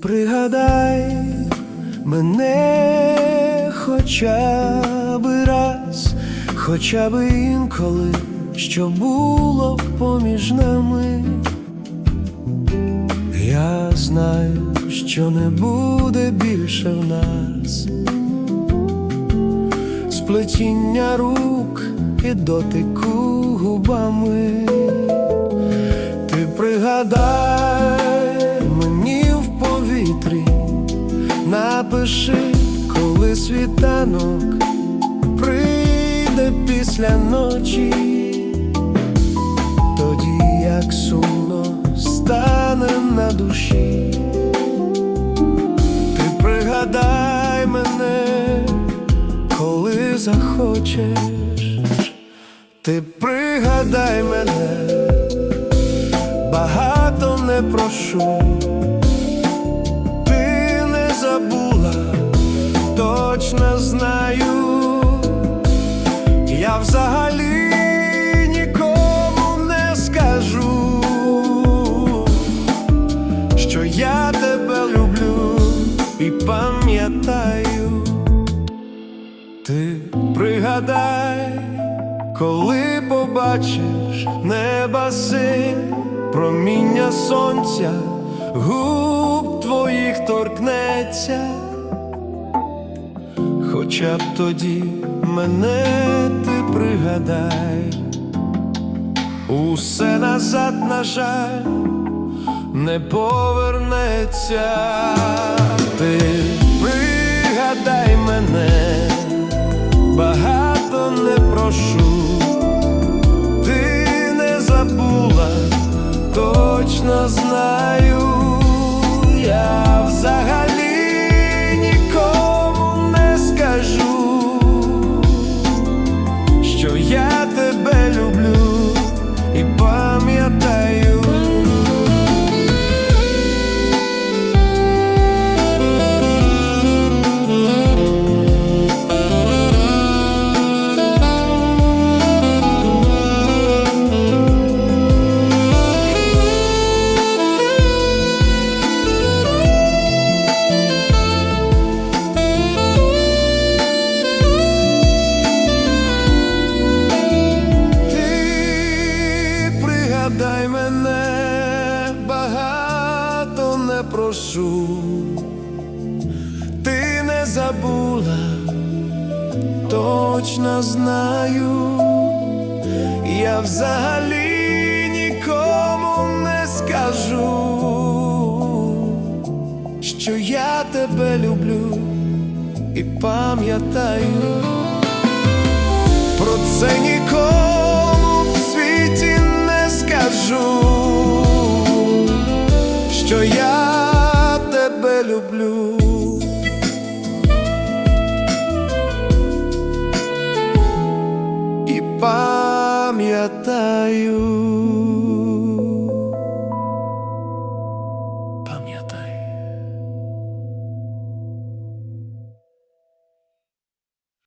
пригадай мене хоча би раз, хоча би інколи, що було поміж нами. Я знаю, що не буде більше в нас сплетіння рук і дотику губами. Ти пригадай після ночі, тоді як сумно стане на душі. Ти пригадай мене, коли захочеш, ти пригадай мене багато не прошу, ти не забула, точно знаю, ти пригадай. Коли побачиш неба синь, проміння сонця, губ твоїх торкнеться, хоча б тоді мене ти пригадай, усе назад, на жаль, не повернеться, ти точно знаю, ти не забула, точно знаю, я взагалі нікому не скажу, що я тебе люблю і пам'ятаю. Про це нікому в світі не скажу, що я тебе люблю. І пам'ятаю, пам'ятаю.